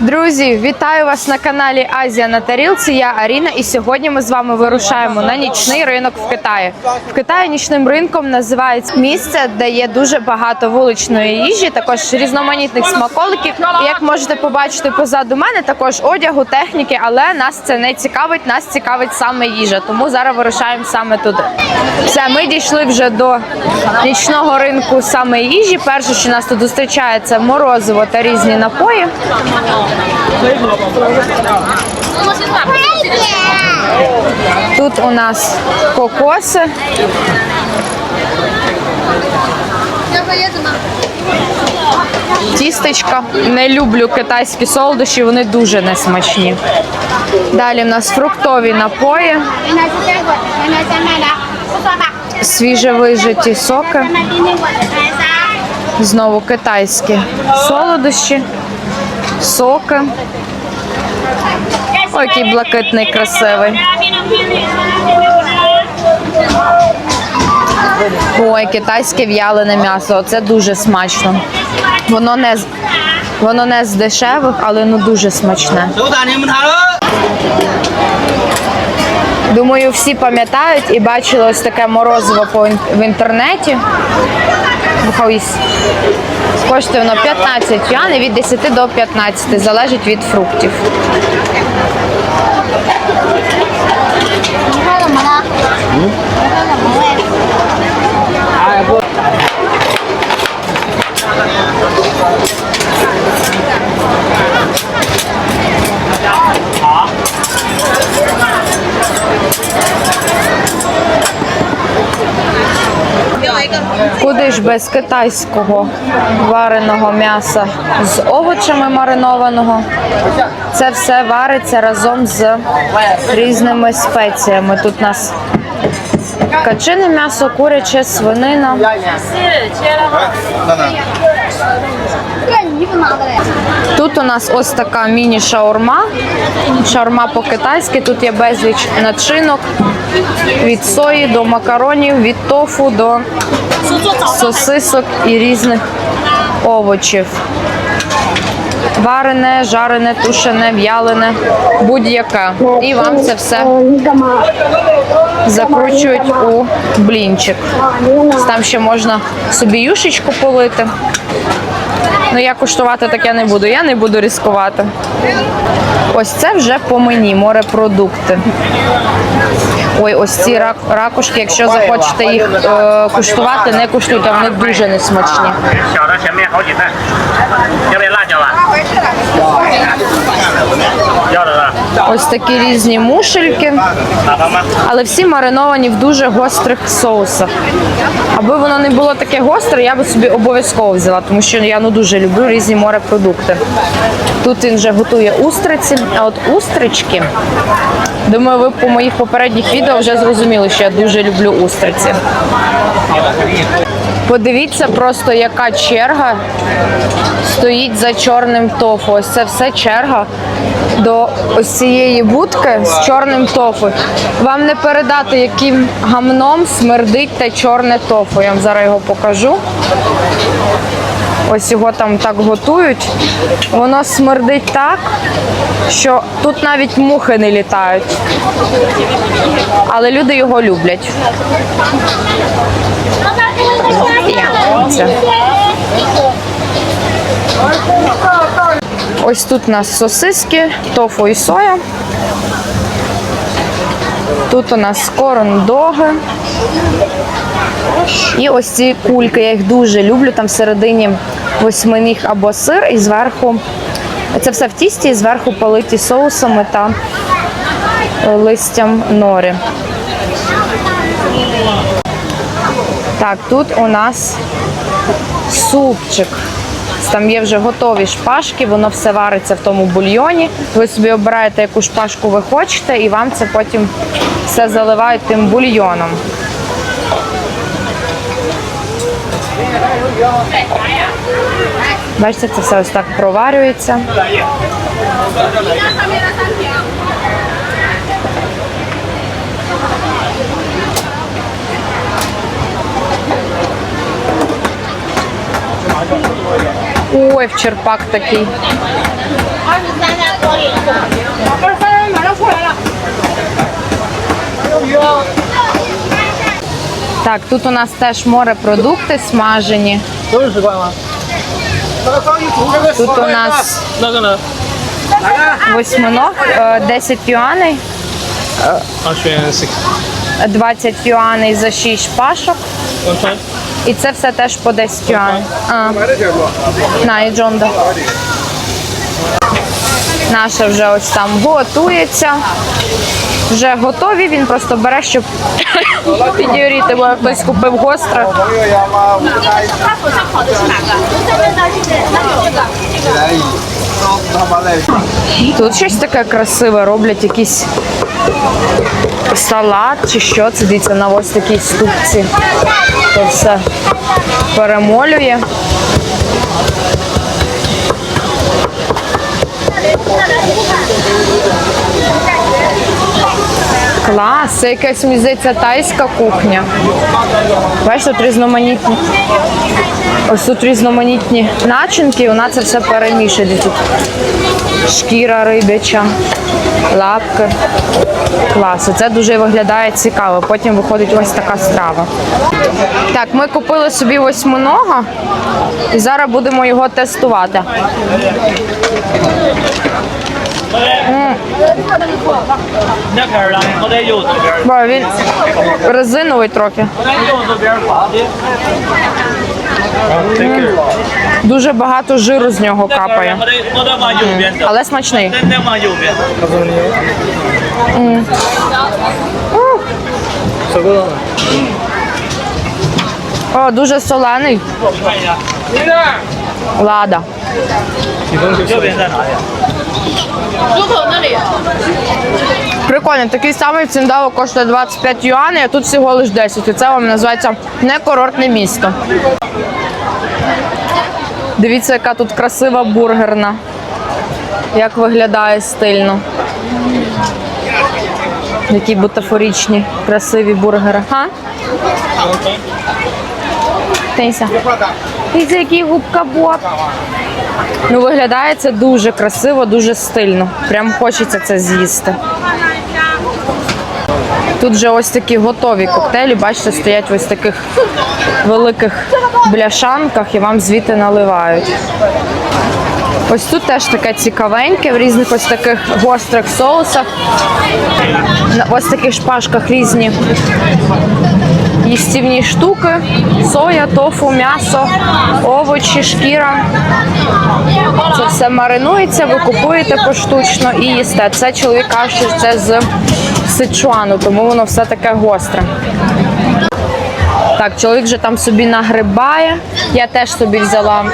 Друзі, вітаю вас на каналі Азія на тарілці. Я Аріна, і сьогодні ми з вами вирушаємо на нічний ринок в Китаї. В Китаї нічним ринком називають місце, де є дуже багато вуличної їжі, також різноманітних смаколиків. І як можете побачити позаду мене, також одягу, техніки, але нас це не цікавить. Нас цікавить саме їжа. Тому зараз вирушаємо саме туди. Все, ми дійшли вже до нічного ринку саме їжі. Перше, що нас тут зустрічає, це морозиво та різні напої. Тут у нас кокоси. Тістечка. Не люблю китайські солодощі, вони дуже несмачні. Далі в нас фруктові напої, свіжевижиті соки, знову китайські солодощі, соки. Ой, який блакитний, красивий. Ой, китайське в'ялене м'ясо. Оце дуже смачно. Воно не воно не з дешевих, але ну дуже смачне. Думаю, всі пам'ятають і бачили ось таке морозиво в інтернеті. Коштує воно 15 юаней від 10 до 15, залежить від фруктів. Куди ж без китайського вареного м'яса з овочами маринованого? Це все вариться разом з різними спеціями. Тут у нас качине м'ясо, куряче, свинина. Тут у нас ось така міні-шаурма. Шаурма по-китайськи. Тут є безліч начинок від сої до макаронів, від тофу до сосисок і різних овочів. Варене, жарене, тушене, в'ялене, будь-яке. І вам це все закручують у блінчик. Там ще можна собі юшечку полити. Ну я куштувати таке не буду, я не буду ризикувати. Ось це вже по мені, морепродукти. Ой, ось ці рак, ракушки, якщо захочете їх е, куштувати, не куштуйте, вони дуже несмачні. Ось такі різні мушельки, але всі мариновані в дуже гострих соусах. Аби воно не було таке гостре, я би собі обов'язково взяла, тому що я ну дуже люблю різні морепродукти. Тут він вже готує устриці, а от устрички Думаю, ви по моїх попередніх відео вже зрозуміли, що я дуже люблю устриці. Подивіться просто, яка черга стоїть за чорним тофу. Ось це все черга до ось цієї будки з чорним тофу. Вам не передати, яким гамном смердить те чорне тофу. Я вам зараз його покажу. Ось його там так готують. Воно смердить так, що тут навіть мухи не літають. Але люди його люблять. Це. Ось тут у нас сосиски, тофу і соя. Тут у нас корн-доги. І ось ці кульки, я їх дуже люблю. Там всередині восьминіг або сир, і зверху це все в тісті, і зверху политі соусами та е, листям нори. Так, тут у нас супчик. Там є вже готові шпажки, воно все вариться в тому бульйоні. Ви собі обираєте, яку шпажку ви хочете, і вам це потім все заливають тим бульйоном. Бачите, це все ось так проварюється. Ой, в черпак такий. Так, тут у нас теж морепродукти смажені. Тут у нас восьминог, е, 10 юаней, 20 юаней за 6 пашок. І це все теж по 10 юаней. На, і джонда. Наша вже ось там готується вже готові. Він просто бере, щоб підігріти, бо хтось купив гостро. Тут щось таке красиве роблять якийсь салат чи що. Це дивіться на ось такій ступці. Це все перемолює. Клас, це якась здається, тайська кухня. Бачите, тут різноманітні. Ось тут різноманітні начинки, і вона це все перемішує. Тут шкіра рибяча, лапки. Клас. Це дуже виглядає цікаво. Потім виходить ось така страва. Так, ми купили собі восьминога і зараз будемо його тестувати. Бо він резиновий трохи. Oh, дуже багато жиру з нього капає. Але смачний. О, дуже солений. Лада. Прикольно, такий самий ціндало коштує 25 юаней, а тут всього лише 10. І це вам називається не курортне місто. Дивіться, яка тут красива бургерна. Як виглядає стильно. Які бутафорічні, красиві бургери. Ха? Тися. Дивіться, який губка боб. Ну, виглядає це дуже красиво, дуже стильно. Прям хочеться це з'їсти. Тут вже ось такі готові коктейлі, бачите, стоять ось таких великих бляшанках і вам звідти наливають. Ось тут теж таке цікавеньке, в різних ось таких гострих соусах. Ось таких шпажках різні їстівні штуки, соя, тофу, м'ясо, овочі, шкіра. Це все маринується, ви купуєте поштучно і їсте. Це чоловік каже, що це з Сичуану, тому воно все таке гостре. Так, чоловік вже там собі нагрибає. Я теж собі взяла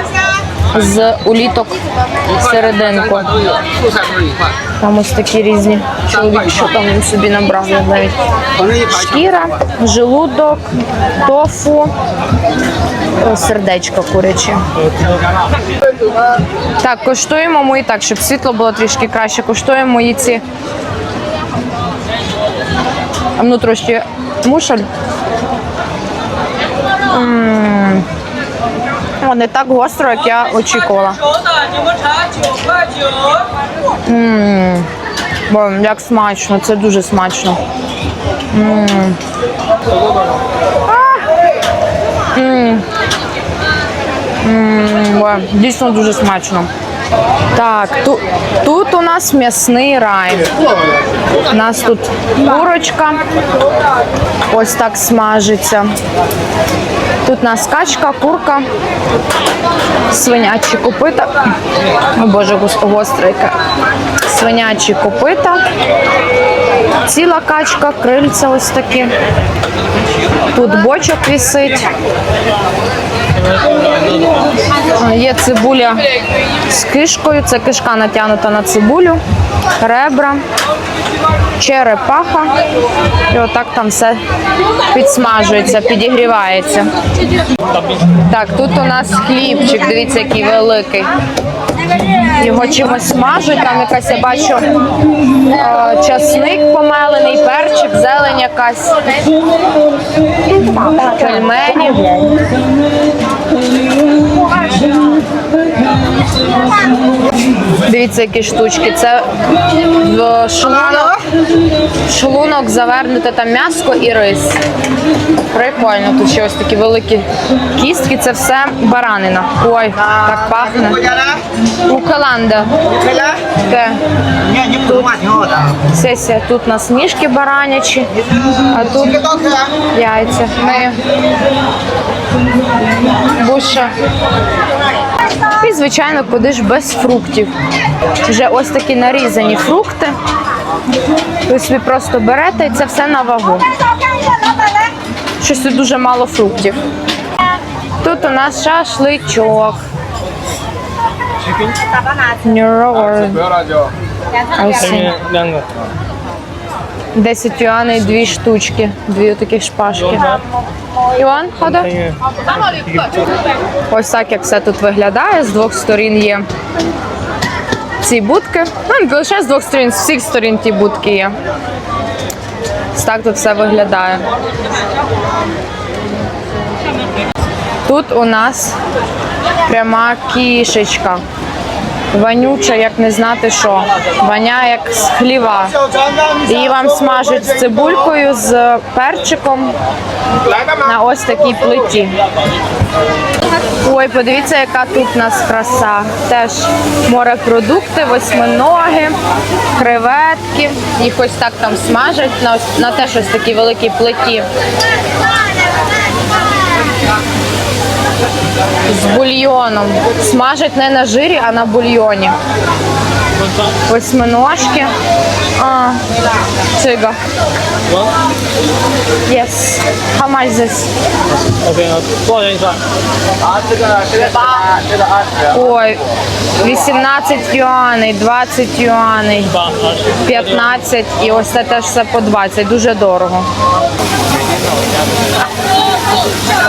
з уліток серединку. Там ось такі різні чоловіки, що там він собі набрав навіть. Шкіра, желудок, тофу, е, сердечко куряче. Так, коштуємо ми і так, щоб світло було трішки краще. Коштуємо і ці. Ну трошки мушаль. М не так гостро, як я очікувала. Ммм, Як смачно, це дуже смачно. Ммм. Ммм. Дійсно дуже смачно. Так, ту, тут у нас м'ясний рай. У нас тут курочка. Ось так смажиться. Тут у нас качка, курка, свинячі копита. О Боже, гостре. Свинячі копита. Ціла качка, крильця ось такі. Тут бочок вісить. Є цибуля з кишкою, це кишка натягнута на цибулю, ребра, черепаха. І отак там все підсмажується, підігрівається. Так, тут у нас хлібчик, дивіться, який великий. Його чимось смажуть, там якась я бачу е, часник помелений, перчик, зелень якась. Пельмені. Дивіться, які штучки. Це в шлунок, шлунок завернуте там м'ясо і рис. Прикольно, тут ще ось такі великі кістки, це все баранина. Ой, так пахне. Укаланда. Mặt ngon à Сесія тут у нас ніжки баранячі, а тут яйця. Ми буша. І, звичайно, куди ж без фруктів. Вже ось такі нарізані фрукти. Ви собі просто берете і це все на вагу. Щось тут дуже мало фруктів. Тут у нас шашличок. 10 юаней дві штучки, дві таких шпажки. Юан, хода? Ось так, як все тут виглядає. З двох сторін є ці будки. Ну, не лише з двох сторін, з всіх сторін ті будки є. Ось так тут все виглядає. Тут у нас пряма кішечка. Вонюча, як не знати що. Воняє як з хліва. Її вам смажуть з цибулькою, з перчиком на ось такій плиті. Ой, подивіться, яка тут у нас краса. Теж морепродукти, восьминоги, креветки. Їх ось так там смажать на, на теж ось такій великій плиті з бульйоном. Смажать не на жирі, а на бульйоні. Восьминожки. А, цига. Yes. How much is this? Ой, 18 юаней, 20 юаней, 15 і ось це теж все по 20. Дуже дорого.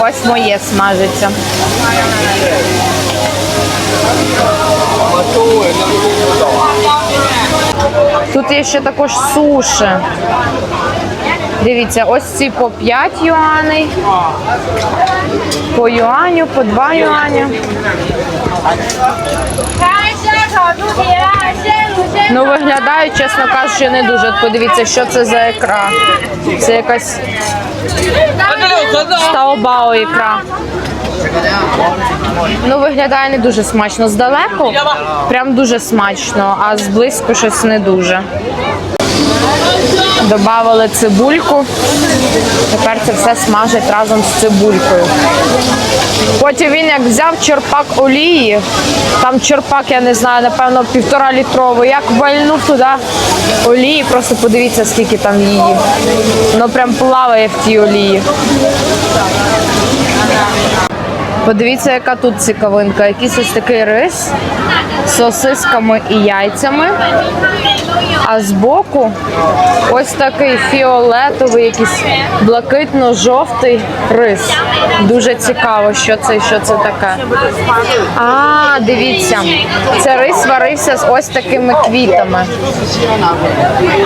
Ось моє смажиться. Тут є ще також суші. Дивіться, ось ці по 5 юаней, по юаню, по 2 юаня. Ну, виглядають, чесно кажучи, не дуже. От Подивіться, що це за ікра. Це якась Таобао ікра. Ну, виглядає не дуже смачно. Здалеку прям дуже смачно, а зблизьку щось не дуже. Добавили цибульку. Тепер це все смажать разом з цибулькою. Потім він як взяв черпак олії, там черпак, я не знаю, напевно, півтора літровий, як вальнув туди олії, просто подивіться, скільки там її. Воно прям плаває в тій олії. Подивіться, яка тут цікавинка. Якийсь ось такий рис з сосисками і яйцями. А збоку ось такий фіолетовий, якийсь блакитно-жовтий рис. Дуже цікаво, що це і що це таке. А, дивіться, це рис варився з ось такими квітами.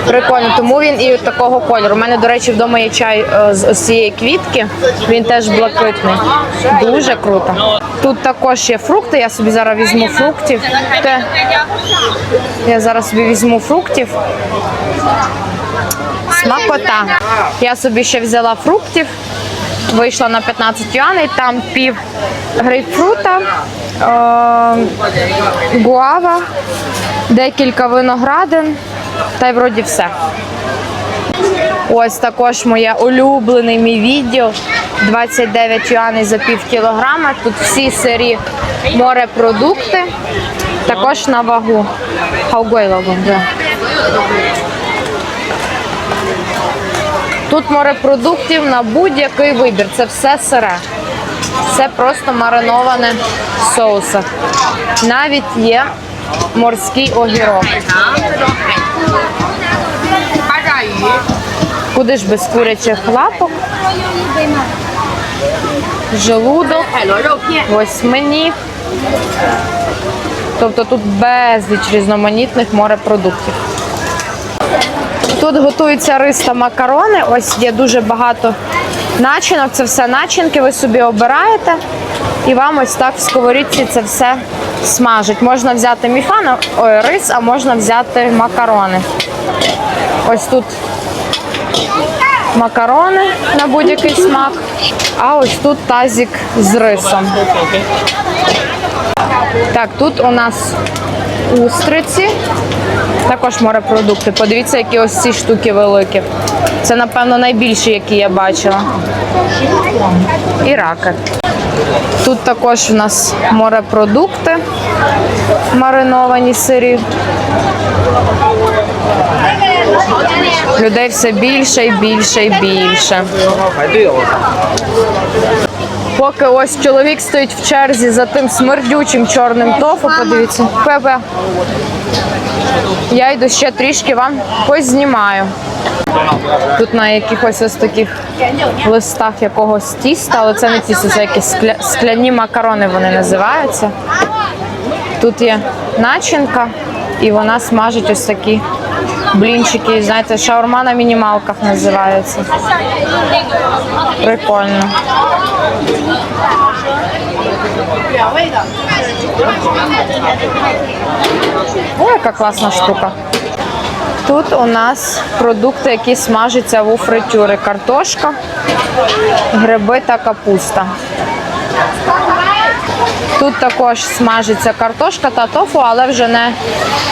Прикольно, тому він і такого кольору. У мене, до речі, вдома є чай е, з ось цієї квітки. Він теж блакитний. Дуже круто. Тут також є фрукти. Я собі зараз візьму фруктів. Те. Я зараз собі візьму фруктів. Смакота. Я собі ще взяла фруктів. Вийшла на 15 юаней, там пів грейпфрута, е, гуава, декілька виноградин, та й вроді все. Ось також моє улюблений мій відділ. 29 юаней за пів кілограма. Тут всі сирі морепродукти. Також на вагу. Хаугуейлогу, да. Тут морепродуктів на будь-який вибір. Це все сире. Все просто мариноване в соусах. Навіть є морський огірок. Куди ж без курячих лапок? Желудок, восьминіг. Тобто тут безліч різноманітних морепродуктів. Тут готуються рис та макарони. Ось є дуже багато начинок. Це все начинки, ви собі обираєте. І вам ось так в сковорідці це все смажать. Можна взяти міфана, ой, рис, а можна взяти макарони. Ось тут макарони на будь-який смак, а ось тут тазик з рисом. Так, тут у нас устриці, також морепродукти. Подивіться, які ось ці штуки великі. Це, напевно, найбільші, які я бачила. І раки. Тут також у нас морепродукти, мариновані сирі. Людей все більше і більше і більше. Поки ось чоловік стоїть в черзі за тим смердючим чорним тофу, подивіться. Пепе. Я йду ще трішки вам познімаю. Тут на якихось ось таких листах якогось тіста, але це не тісто, це якісь скля- скляні макарони вони називаються. Тут є начинка, і вона смажить ось такі блінчики. Знаєте, шаурма на мінімалках називається. Прикольно. Ой, яка класна штука. Тут у нас продукти, які смажаться у фритюри. Картошка, гриби та капуста. Тут також смажиться картошка та тофу, але вже не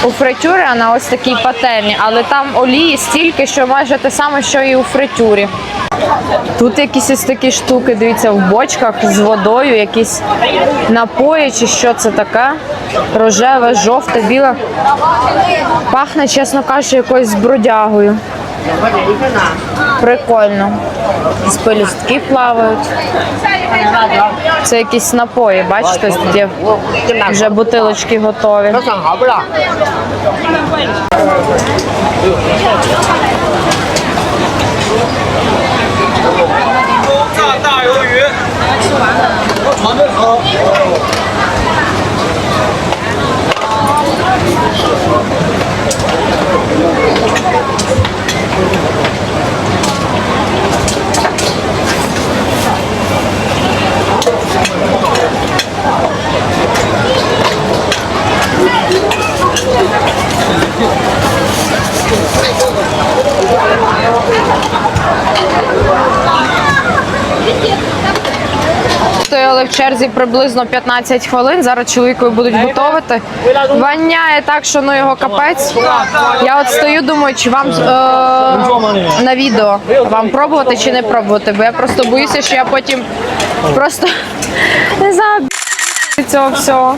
у фритюрі, а на ось такій пательні. Але там олії стільки, що майже те саме, що і у фритюрі. Тут якісь ось такі штуки, дивіться, в бочках з водою, якісь напої чи що це таке. Рожеве, жовте, біле. Пахне, чесно кажучи, якоюсь бродягою. Прикольно. З плавають. Це якісь напої, бачите, є вже бутилочки готові. Стояли в черзі приблизно 15 хвилин. Зараз чоловікові будуть готувати. Воняє так, що ну його капець. Я от стою, думаю, чи вам е, на відео вам пробувати чи не пробувати, бо я просто боюся, що я потім просто не знаю цього всього.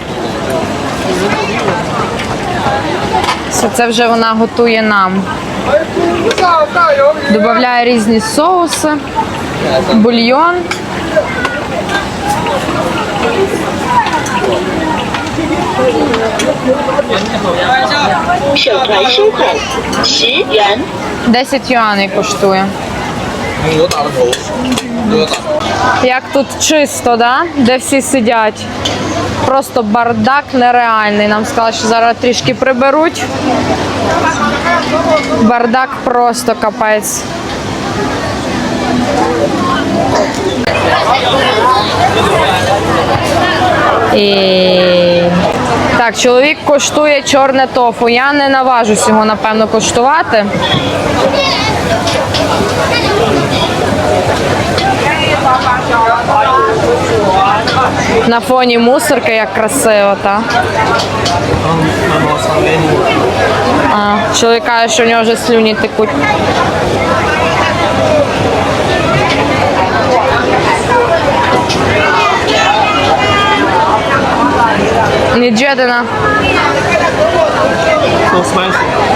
Це вже вона готує нам. Добавляю різні соуси, бульйон. Десять юаней коштує. Як тут чисто, да? де всі сидять. Просто бардак нереальний. Нам сказали, що зараз трішки приберуть. Бардак просто капець. І... Так, чоловік коштує чорне тофу. Я не наважусь його, напевно, коштувати. На фоні мусорки як красиво, та. А, чоловік каже, що в нього вже слюні текуть. Неджедена. So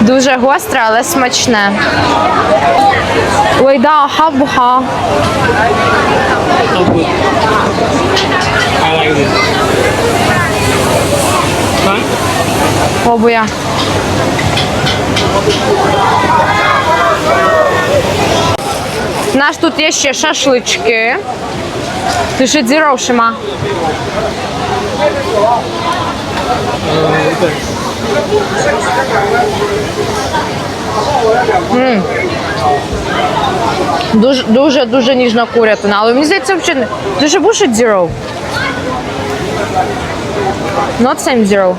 Дуже гостре, але смачне. Ой, хабуха. Пробуя. У нас тут є ще шашлички. Ти ще дзіровшима. М. Дуже, дуже, дуже ніжна курятина. Але мені здається, взагалі, ще будеш дзіров? Not same zero.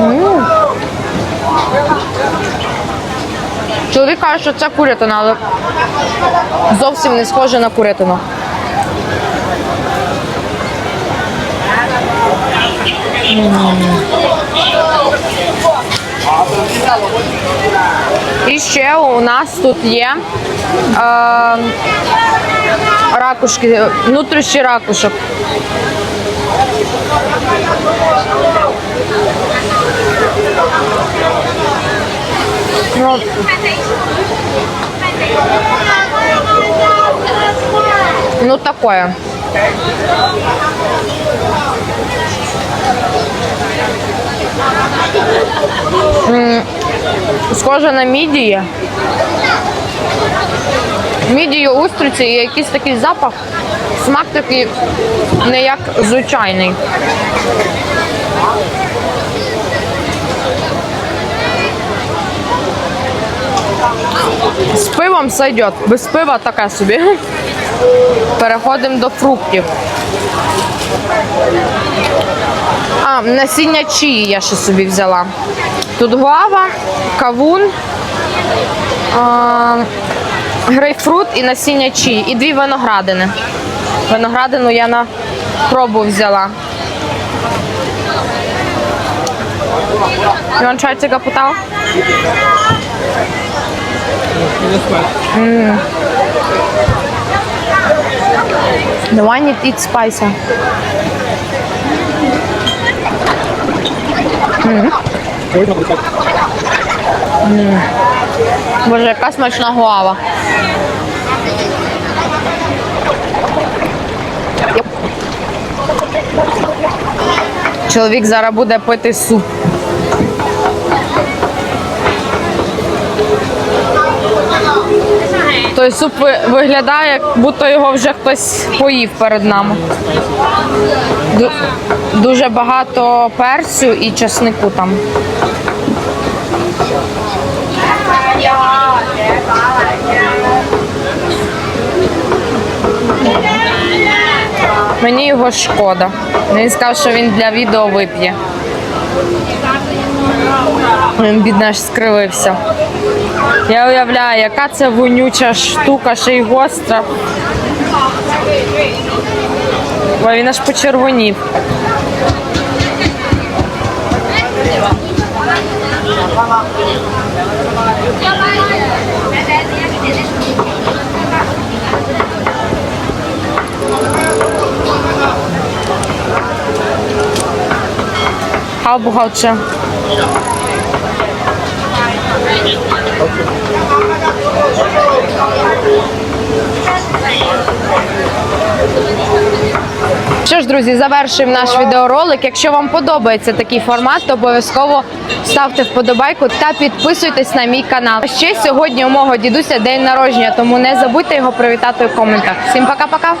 М. Чоловік каже, що це курятина, але зовсім не схоже на курятину. І ще у нас тут є е, ракушки, внутрішні ракушок. Ну, ну такое. Схоже на мідії. Мідії устриці і якийсь такий запах. Смак такий не як звичайний. З пивом сойдет. Без пива таке собі. Переходимо до фруктів. А, насіння чиї я ще собі взяла. Тут гуава, кавун, а, грейпфрут і насіння чиї. І дві виноградини. Виноградину я на пробу взяла. You want to try to take a putao? The one it eats spicy. Боже, яка смачна гуава. Чоловік зараз буде пити суп. Той суп виглядає, як будто його вже хтось поїв перед нами. Дуже багато перцю і чеснику там. Мені його шкода. Він сказав, що він для відео вип'є. Він бідна аж скривився. Я уявляю, яка це вонюча штука, ще й гостра. Ой, він аж почервонів. How about Що ж, друзі, завершуємо наш відеоролик. Якщо вам подобається такий формат, то обов'язково ставте вподобайку та підписуйтесь на мій канал. Ще сьогодні у мого дідуся день народження, тому не забудьте його привітати у коментах. Всім пока-пока!